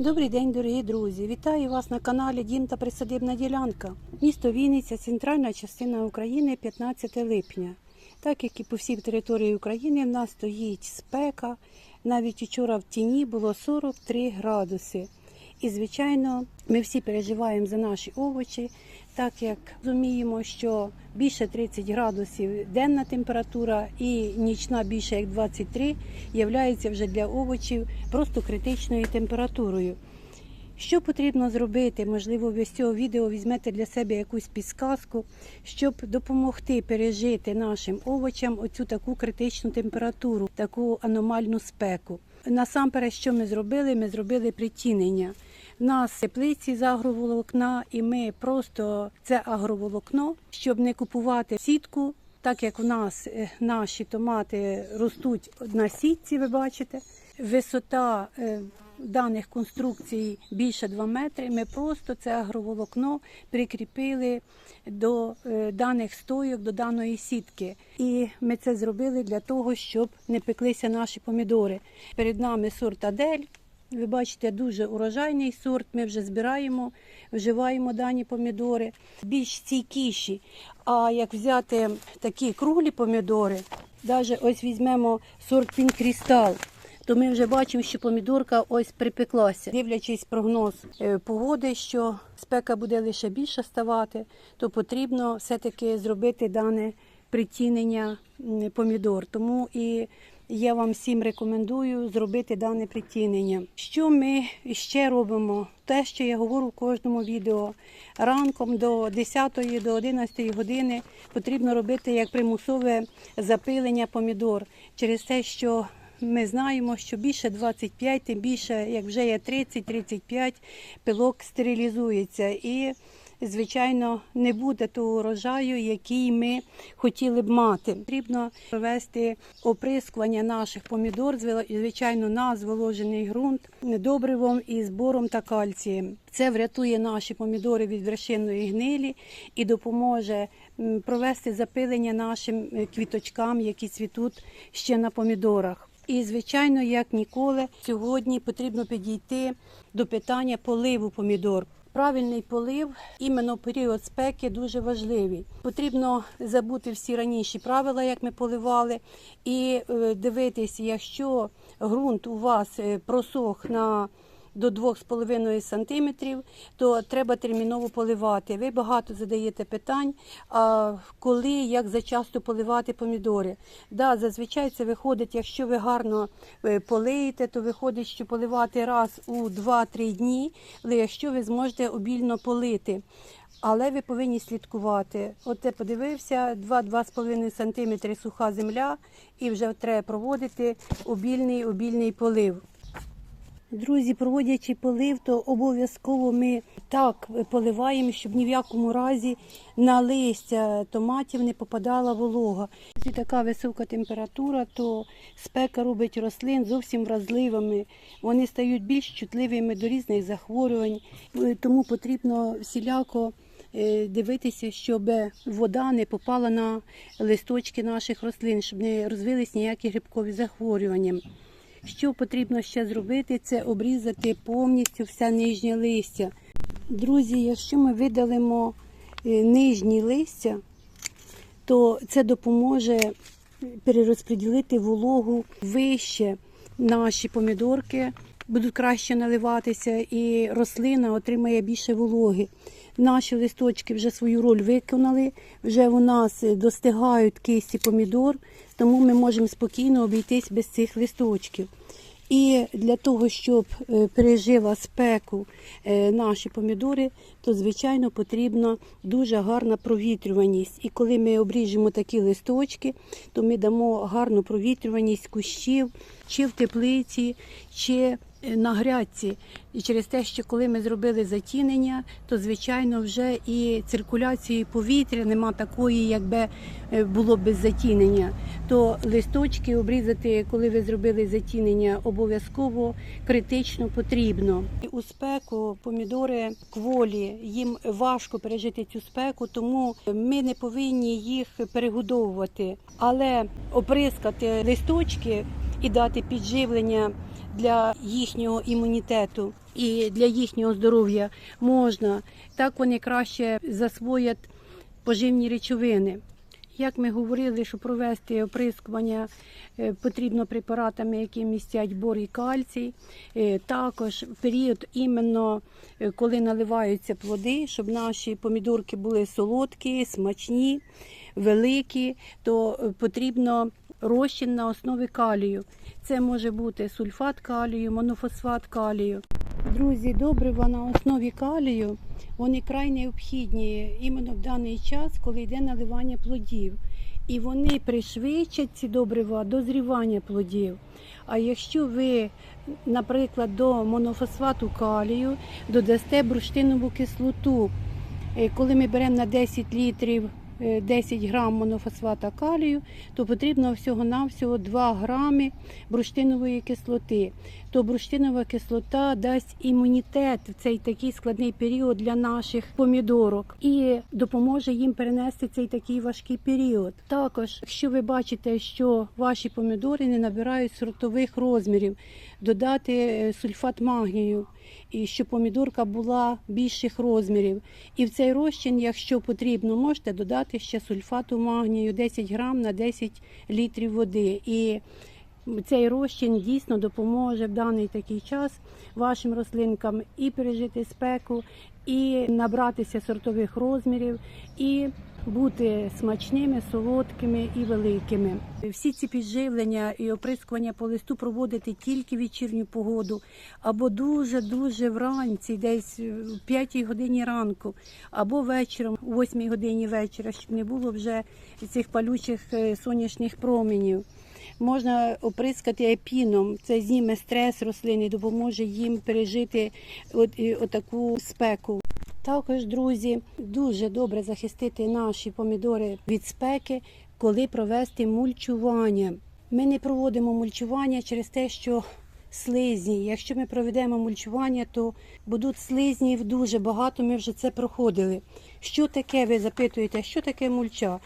Добрий день, дорогі друзі! Вітаю вас на каналі Дім та Присадибна ділянка. Місто Вінниця, центральна частина України, 15 липня. Так як і по всій території України, в нас стоїть спека. Навіть вчора в тіні було 43 градуси. І, звичайно, ми всі переживаємо за наші овочі, так як розуміємо, що більше 30 градусів денна температура і нічна більше як 23 являється вже для овочів просто критичною температурою. Що потрібно зробити? Можливо, ви з цього відео візьмете для себе якусь підсказку, щоб допомогти пережити нашим овочам оцю таку критичну температуру, таку аномальну спеку. Насамперед, що ми зробили? Ми зробили притінення. Нас теплиці з агроволокна, і ми просто це агроволокно, щоб не купувати сітку, так як у нас е, наші томати ростуть на сітці, ви бачите. Висота е, даних конструкцій більше 2 метри. Ми просто це агроволокно прикріпили до е, даних стойок, до даної сітки. І ми це зробили для того, щоб не пеклися наші помідори. Перед нами сорт Адель. Ви бачите, дуже урожайний сорт. Ми вже збираємо, вживаємо дані помідори, більш стійкіші. А як взяти такі круглі помідори, навіть ось візьмемо сорт Пінкрістал, то ми вже бачимо, що помідорка ось припеклася. Дивлячись прогноз е, погоди, що спека буде лише більше ставати, то потрібно все-таки зробити дане притінення помідор. Тому і я вам всім рекомендую зробити дане притінення. Що ми ще робимо? Те, що я говорю в кожному відео. Ранком до 10 до 11 години потрібно робити як примусове запилення помідор через те, що ми знаємо, що більше 25, тим більше, як вже є 30-35, пилок стерилізується. І, звичайно, не буде того урожаю, який ми хотіли б мати. Потрібно провести оприскування наших помідор, звичайно, на зволожений ґрунт добривом і збором та кальцієм. Це врятує наші помідори від вершинної гнилі і допоможе провести запилення нашим е, квіточкам, які цвітуть ще на помідорах. І, звичайно, як ніколи, сьогодні потрібно підійти до питання поливу помідор. Правильний полив іменно період спеки дуже важливий. Потрібно забути всі раніші правила, як ми поливали, і дивитися, якщо ґрунт у вас е, просох на до 2,5 см, то треба терміново поливати. Ви багато задаєте питань, а коли, як зачасто поливати помідори. Да, зазвичай це виходить, якщо ви гарно е, полиєте, то виходить, що поливати раз у 2-3 дні, але якщо ви зможете обільно полити. Але ви повинні слідкувати. От я подивився, 2-2,5 см суха земля, і вже треба проводити обільний обільний полив. Друзі, проводячи полив, то обов'язково ми так поливаємо, щоб ні в якому разі на листя томатів не попадала волога. Якщо така висока температура, то спека робить рослин зовсім вразливими. Вони стають більш чутливими до різних захворювань, Е, тому потрібно всіляко е, дивитися, щоб вода не попала на листочки наших рослин, щоб не розвились ніякі грибкові захворювання. Що потрібно ще зробити, це обрізати повністю все нижнє листя. Друзі, якщо ми видалимо е, нижні листя, то це допоможе перерозподілити вологу вище. Наші помідорки будуть краще наливатися, і рослина отримає більше вологи. Наші листочки вже свою роль виконали, вже у нас достигають кисті помідор, тому ми можемо спокійно обійтись без цих листочків. І для того, щоб е, пережила спеку е, наші помідори, то звичайно потрібна дуже гарна провітрюваність. І коли ми обріжемо такі листочки, то ми дамо гарну провітрюваність кущів, чи в теплиці, чи е, на грядці. І через те, що коли ми зробили затінення, то звичайно вже і циркуляції повітря нема такої, якби е, було без затінення. То листочки обрізати, коли ви зробили затінення, обов'язково критично потрібно. У спеку помідори кволі, їм важко пережити цю спеку, тому ми не повинні їх перегодовувати, але оприскати листочки і дати підживлення для їхнього імунітету. і для їхнього здоров'я можна, так вони краще засвоять поживні речовини. Як ми говорили, що провести оприскування е, потрібно препаратами, які містять бор і кальцій. Е, Також в період іменно е, коли наливаються плоди, щоб наші помідорки були солодкі, смачні, великі, то потрібно розчин на основі калію. Це може бути сульфат калію, монофосфат калію. Друзі, добрива на основі калію вони край необхідні іменно в даний час, коли йде наливання плодів. І вони пришвидшать ці добрива дозрівання плодів. А якщо ви, наприклад, до монофосфату калію додасте бурштинову кислоту, е, коли ми беремо на 10 літрів 10 грам монофосфата калію, то потрібно всього-навсього 2 грами бурштинової кислоти. То бурштинова кислота дасть імунітет в цей такий складний період для наших помідорок і допоможе їм перенести цей такий важкий період. Також, якщо ви бачите, що ваші помідори не набирають сортових розмірів, додати е, сульфат магнію. І щоб помідорка була більших розмірів. І в цей розчин, якщо потрібно, можете додати ще сульфату магнію 10 грам на 10 літрів води. І цей розчин дійсно допоможе в даний такий час вашим рослинкам і пережити спеку, і набратися сортових розмірів, і бути смачними, солодкими і великими. Всі ці підживлення і оприскування по листу проводити тільки в вечірню погоду, або дуже дуже вранці, десь в 5 годині ранку, або вечором, о 8 годині вечора, щоб не було вже цих палючих е, сонячних променів. Можна оприскати епіном, це зніме стрес рослини, допоможе їм пережити от, отаку спеку. Також, друзі, дуже добре захистити наші помідори від спеки, коли провести мульчування. Ми не проводимо мульчування через те, що слизні. Якщо ми проведемо мульчування, то будуть слизнів дуже багато. Ми вже це проходили. Що таке, ви запитуєте, що таке мульча?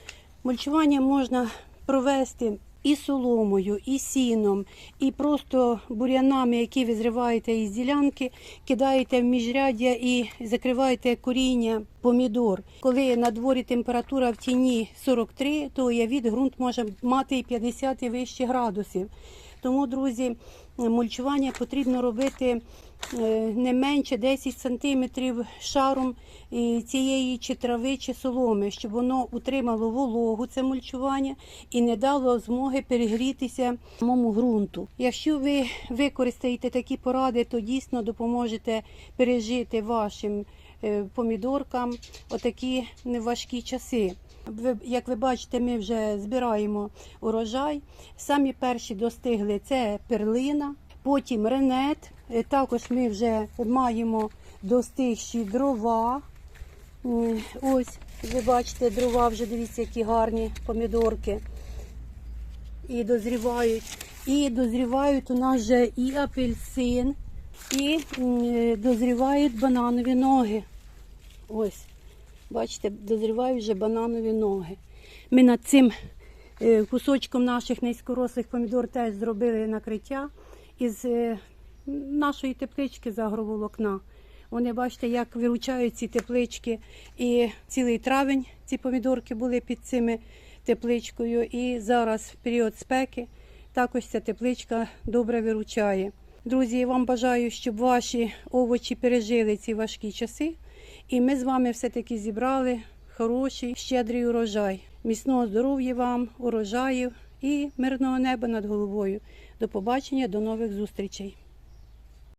Мульчування можна провести і соломою, і сіном, і просто бур'янами, які ви зриваєте із ділянки, кидаєте в міжряддя і закриваєте коріння помідор. Коли на дворі температура в тіні 43, то уявіть, ґрунт може мати і 50 і вище градусів. Тому, друзі, мульчування потрібно робити не менше 10 сантиметрів шаром е, цієї чи трави, чи соломи, щоб воно утримало вологу, це мульчування, і не дало змоги перегрітися самому ґрунту. Якщо ви використаєте такі поради, то дійсно допоможете пережити вашим е, помідоркам отакі неважкі часи. Як ви бачите, ми вже збираємо урожай. Самі перші достигли це перлина, потім ренет. Е, Також ми вже маємо достигші дрова. Ось, ви бачите, дрова вже дивіться, які гарні помідорки. І дозрівають. І дозрівають у нас вже і апельсин, і е, дозрівають бананові ноги. Ось. Бачите, дозрівають вже бананові ноги. Ми над цим е, кусочком наших низькорослих помідор теж зробили накриття із нашої теплички з агроволокна. Вони бачите, як виручають ці теплички. І цілий травень ці помідорки були під цими тепличкою. І зараз в період спеки також ця тепличка добре виручає. Друзі, я вам бажаю, щоб ваші овочі пережили ці важкі часи. І ми з вами все-таки зібрали хороший, щедрий урожай. Міцного здоров'я вам, урожаїв і мирного неба над головою. До побачення, до нових зустрічей.